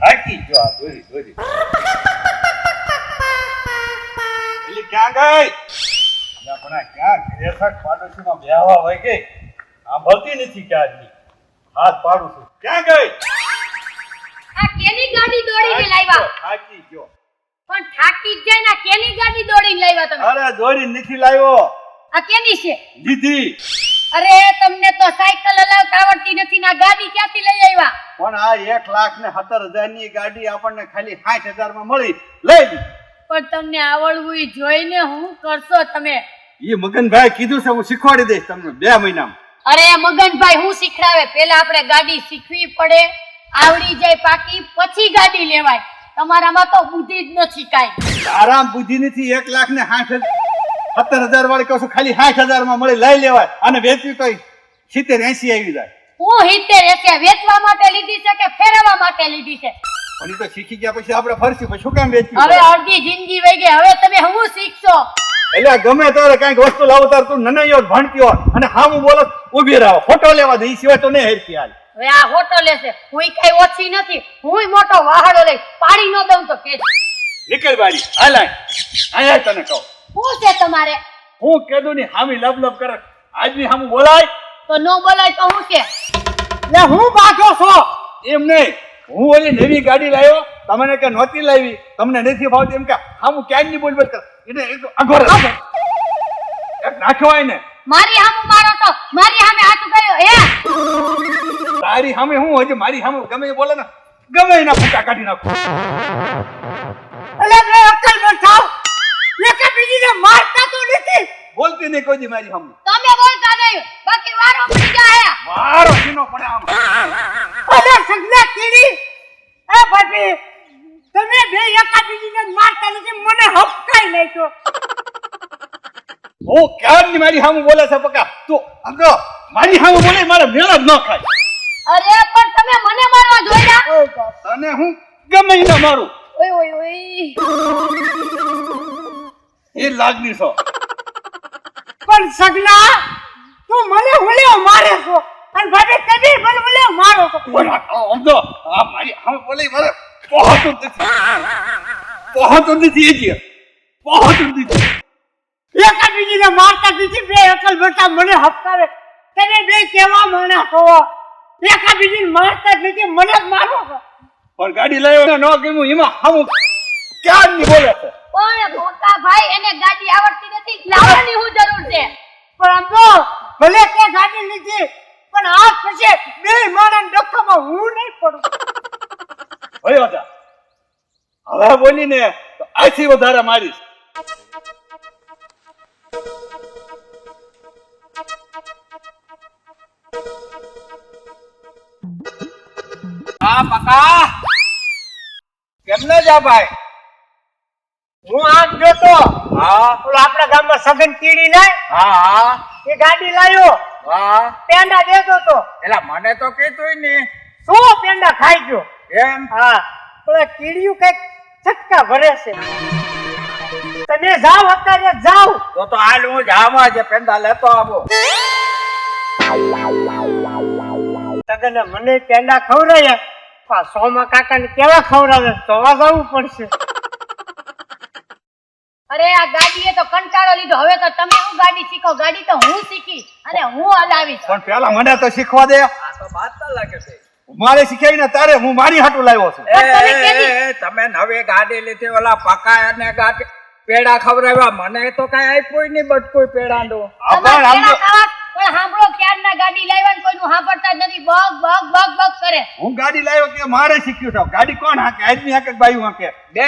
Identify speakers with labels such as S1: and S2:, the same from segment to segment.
S1: થાકી ગયો આ દોરી ક્યાં ગઈ? પણ આ ક્યાં ઘરેસર પાડોશીમાં બેહવા હોય ગઈ સાંભળતી નથી ક્યારની. હાથ પાડું છું. ક્યાં ગઈ?
S2: આ કેની ગાડી દોડીને લાવ્યા?
S1: હાકી ગયો
S2: પણ થાકી જાય ને કેની ગાડી દોડીને લાવ્યા તમે?
S1: અરે દોડી નથી લાવ્યો.
S2: આ કેની છે?
S1: લીધી.
S2: અરે તમને તો સાયકલ હલાવતા આવડતી નથી ના ગાડી ક્યાંથી લઈ આવ્યા?
S1: પણ આ એક લાખ ને સત્તર હજારની ગાડી આપણને ખાલી સાઠ હજારમાં મળી. લઈ
S2: પણ તમને આવડવું જોઈને હું કરશો તમે?
S1: એ મગનભાઈ કીધું છે હું શીખવાડી દઈશ તમને બે મહિનામાં.
S2: અરે મગનભાઈ હું શીખડાવે. પેલા આપણે ગાડી શીખવી પડે આવડી જાય પાકી પછી ગાડી લેવાય. તમારામાં તો બુદ્ધિ જ નથી કાઈ
S1: આરામ બુદ્ધિ નથી એક લાખ ને સાઠ સત્તર હજાર વાળી કહું છું ખાલી સાઠ હજારમાં મળી લઈ લેવાય અને વેચવી તો સિત્તેર એસી આવી જાય.
S2: હું સિત્તેર એસી વેચવા માટે લીધી છે કે ફેરવવા માટે લીધી છે?
S1: પણ તો શીખી ગયા પછી આપણે ફરશું પછી શું કામ વેચવી
S2: હવે અડધી જિંદગી વહી ગઈ હવે તમે હું શીખશો?
S1: એટલે ગમે ત્યારે કંઈક વસ્તુ લાવો તાર તું નનૈયો ભણતી હોય અને હામું બોલો ઊભી રહો ફોટો લેવા દે એ સિવાય તો નહીં હેરતી હાલ.
S2: હવે આ હોટો લેશે હું કઈ ઓછી નથી હું મોટો વાહડો લઈ પાડી ન દઉં તો કે
S1: નીકળ બારી હાલ. આય તને કહું.
S2: શું છે તમારે?
S1: હું કીધું ની હામી લબ લબ કરે. આજની હામું બોલાય?
S2: તો નો બોલાય તો હું છે?
S1: લે હું બાજો છો. એમ નહીં. હું ઓલી નવી ગાડી લાવ્યો. તમને કે નહોતી લાવી. તમને નથી ભાવતી એમ કે હામું ક્યાંયની બોલ બોલ કર? એને એક અઘોર નાખવાય ને
S2: મારી સામે મારો તો. મારી સામે હાથ કર્યો હે?
S1: તારી સામે હું હજી મારી હામે ગમે બોલે ને ગમે એના ફૂટા કાઢી નાખું.
S3: અલે અક્કલ
S1: બોલતી નહીં કોઈ દી મારી હમ
S2: તમે બોલતા નહીં. બાકી વારો પડી જાય.
S1: વારો સીનો પડે આમ.
S3: અરે સગલા કીડી. એ ભાભી તમે બે એકા બીજીને મારતા નથી મને હપકાઈ નાખ્યો.
S1: હું ક્યાં ની મારી હામું બોલે છે પકા? તું અગો મારી હામું બોલે મારે મેળ જ ન ખાય.
S2: અરે પણ તમે મને મારવા જોયા?
S1: તને હું ગમે ન મારું.
S2: ઓય ઓય ઓય.
S1: એ લાગની છો.
S3: પણ સગલા તું મને હુલ્યો મારે છો. અને ભાભી તમે મને હુલ્યો મારો છો.
S1: બોલા આમ આ મારી હા બોલે મારે. પહોંચતું નથી. પહોંચતું નથી એ જ પહોંચતું નથી.
S3: એકા મારતા નથી બે અક્કલ બતાવ મને હપકાવે. તમે બે કેવા માણસ છો એકા બીજીને મારતા જ નથી મને જ મારો છો.
S1: પણ ગાડી લઈ ન ગમ્યું એમાં હામું ક્યાં ની બોલે છે?
S2: ઓય મોટા ભાઈ એને ગાડી આવડતી નથી. લાવવાની હું જરૂર છે
S3: પણ આમ તો ભલે તે ગાડી લીધી પણ આજ પછી બે માણસ ડખામાં હું નહીં પડું.
S1: ભયો જા હવે બોલીને તો આથી વધારે મારીશ.
S4: હા પકા. કેમને જા ભાઈ?
S3: હું આમ જોતો
S4: હા.
S3: ઓલો આપણા ગામમાં સગન કીડી નહીં
S4: હા હા.
S3: એ ગાડી લાવ્યો
S4: હા?
S3: પેંડા દેતો તો.
S4: એલા મને તો કીધું નહીં.
S3: શું પેંડા ખાઈ ગયો?
S4: એમ?
S3: હા. ઓલા કીડિયું કંઈક છટકા ભરે છે. તમે જાઓ અત્યારે જાઓ.
S4: તો તો હાલ હું જામાં જે પેંડા લેતો આવો.
S3: સગને મને પેંડા ખવડાવ્યા આ સોમા કાકાને કેવા ખવડાવે? તો જવું પડશે.
S2: અરે આ ગાડીએ તો કંટાળો લીધો. હવે તો તમે હું ગાડી શીખો? ગાડી તો હું શીખી અને હું હલાવીશ.
S1: પણ પેલા મને તો શીખવા દે.
S4: આ તો બાતા લાગે છે.
S1: મારે શીખાય ને તારે હું મારી હાટુ લાવ્યો છું.
S2: તમે
S4: નવી ગાડી લીધી ઓલા પકા અને ગાડી પેડા ખવડાવ્યા. મને તો કઈ આપ્યું નહીં બટકું પેડાનું.
S1: આ પણ
S2: તમારે
S1: આમ
S2: પેલા
S1: જો-
S2: ખાવા પણ સાંભળો ક્યારના ગાડી લાવ્યા ને કોઈનું સાંભળતા જ નથી. બગ બગ બગ બગ કરે
S1: હું ગાડી લાવ્યો કે મારે શીખ્યું છો. ગાડી કોણ હાકે? આદમી હાકે બાયું હાકે?
S4: બે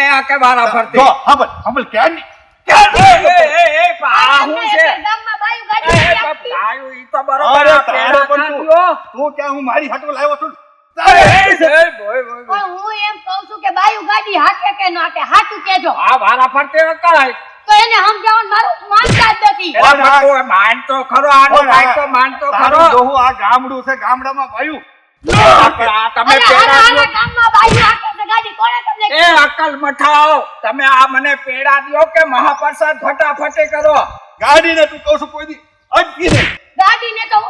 S4: વારા
S1: જો
S4: ફરતી.
S1: હાંભળ હાંભળ ક્યાં ની
S4: એ,
S1: ક્યાં
S4: એ, એ, એ, આ
S2: હું
S4: છે?
S2: ગામમાં બાયું ગાડી
S4: એ,
S2: નથી
S4: પણ
S2: આપતી.
S4: ભાઈ, ઈ તો બરોબર
S1: અરે
S4: આ
S1: તારે
S4: પેડા
S1: પણ તું તું ક્યાં હું મારી હાટું લાવ્યો છું?
S4: એ,
S1: તારે
S4: એ, એ, બોય, બોય, બોય.
S2: પણ હું એમ કહું છું કે બાયું ગાડી હાકે કે ન હાકે? હાચું કેજો
S4: આ વારા ફરતે કરાય.
S2: એને સમજાવવાનું મારું માનતા જ નથી.
S4: એલા પણ તું માન તો ખરો આનો
S1: પણ
S4: ભાઈ તો માન તો
S1: તારું
S4: ખરો.
S1: ડોહું આ ગામડું છે ગામડામાં બાયું
S4: તમે પેડા
S2: હારા ગામમાં બાયું હાકે છે ગાડી કોણે તમને
S4: એ અકલ મઠાઓ તમે આ મને પેડા દો કે મહાપ્રસાદ ફટાફટે કરો?
S1: ગાડીને તું કહું છું કોઈ દી અટકી નહીં
S2: ગાડીને તો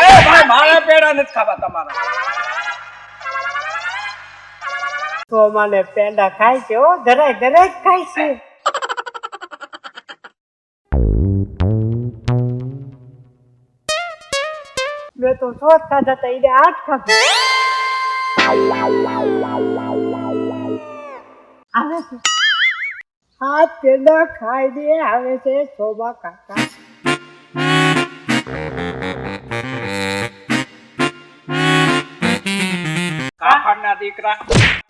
S4: એ ભાઈ મારા પેડા નથી ખાવા તમારા.
S3: તો મને પેંડા ખાય છે ઓ ધરાય ધરાય ખાય છે. તો સોચ ખાધા હતા એને આઠ ખાધા પેંડા ખાઈને આવે છે શોભા કાકા
S4: કાપડના દીકરા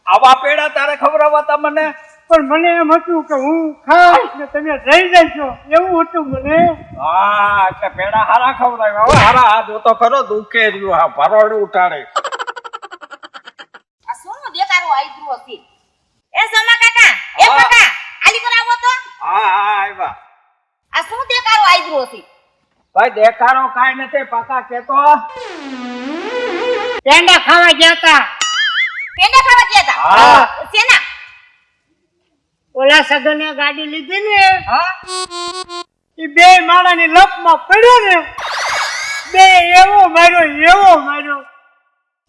S4: આવા પેડા તારે આવતા તમને
S3: પણ મને એમ હતું કે હું ખાઈશ ને તમે રહી જશો. એવું હતું મને.
S4: હા એટલે પેડા હારા ખવડાવ્યા. હવે હારા આ તો ખરો દુખે રહ્યું. હા ભરોડ ઉઠાડે.
S5: આ શું દેખાડો આઈબ્રો હતી એ સોમા કાકા એ કાકા આલી પર આવો તો.
S4: હા હા આવ્યા
S5: આ શું દેખાડો આઈબ્રો છે?
S4: ભાઈ દેકારો કાઈ નથી પાકા કેતો.
S3: પેંડા ખાવા ગયા હતા
S5: પેંડા ખાવા ગયા હતા
S4: હા.
S5: શેના?
S3: ઓલા સગને ગાડી લીધી ને
S5: હા?
S3: એ બે માળાની લપમાં પડ્યો ને બે એવો માર્યો એવો માર્યો.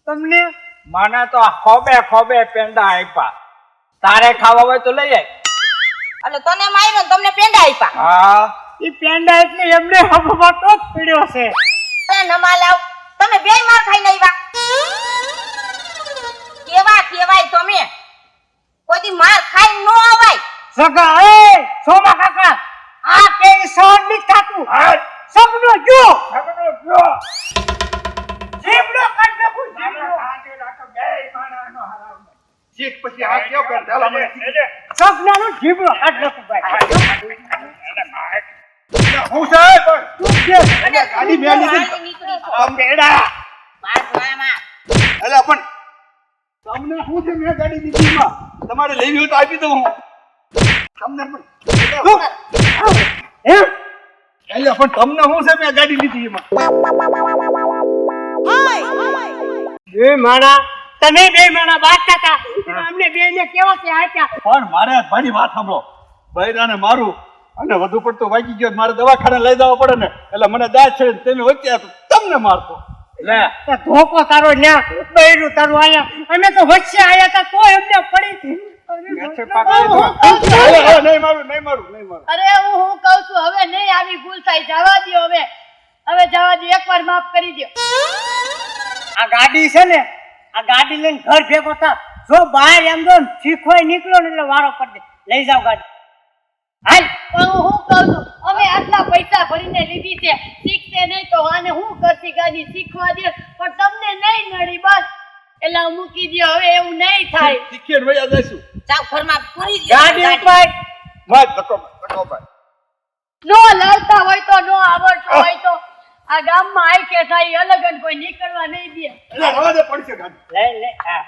S3: તમને?
S4: મને તો ખોબે ખોબે પેંડા આપ્યા તારે ખાવા હોય તો લઈ આય.
S5: એટલે તને માર્યો તમને પેંડા આપ્યા
S4: હા.
S3: એ પેંડા એટલે એમને હબવાટો જ પડ્યો છે.
S5: નમા લાવ તમે બે માર ખાઈને આવ્યા કેવા કેવાય તમે? કોઈ દી માર ખાઈ નો અવાય.
S3: સગા એ સોમા કાકા આ કે સહન નથી થાતું. સપનો જો
S4: સપનો જો
S3: જીબડો કાઢ નાખું જીબડો
S1: શીખ પછી હાથ કેવો કર? ચાલો મને
S3: સપનાનો જીબડો કાઢ નાખું ભાઈ.
S1: હું સાહેબ? પણ
S3: તું કે
S1: એટલે ગાડી બે લીધી બેડા.
S5: મામા
S1: એટલે પણ તમને શું છે મેં ગાડી દીધી એમાં? તમારે લેવી હોય તો આપી દઉં હું. તમને પણ. એટલે પણ તમને શું છે મેં ગાડી લીધી એમાં?
S3: બે માણા. તમે બે માણા બાટતા હતા અમને બે ને કેવા કે આપ્યા?
S1: પણ મારે મારી વાત સાંભળો. બૈરાને મારું અને વધુ પડતું વાગી ગયો મારે દવાખાને લઈ જવા પડે ને. એટલે મને દાદ છે તમે વચ્ચે તમને મારતો.
S4: લે.
S3: ધોકો તારો ન્યા બૈરું તારું આયા અમે તો વચ્ચે આયા તા તો એમને પડી
S2: હું અરે હું હું કહું છું હવે નહીં આવી ભૂલ થાય જવા દો હવે. હવે જવા દો એકવાર માફ કરી દ્યો.
S3: આ ગાડી છે ને આ ગાડી લઈને ઘર ભેગો થા. જો બહાર એમ જો શીખવાય નીકળો ને એટલે વારો પડી દે. લઈ જાવ ગાડી. હાલ.
S2: હું શું કહું છું અમે આટલા પૈસા ભરીને લીધી છે. શીખશે નહીં તો આને હું કરતી ગાડી શીખવા દે. પણ તમને નહીં નડી બસ. એટલે મૂકી દ્યો હવે એવું નહીં થાય.
S1: શીખીને વયા જઈશું.
S5: ચાલ ઘરમાં પૂરી
S3: ગાડી ઉપાય.
S1: વાત ધક્કો ધક્કો.
S2: નો લડતા હોય તો નો આવડતો હોય તો. આ ગામમાં આઈ કે થાય અલગ કોઈ નીકળવા નહીં દે.
S1: એટલે હવે પડશે ગાડી.
S3: લે લે હા.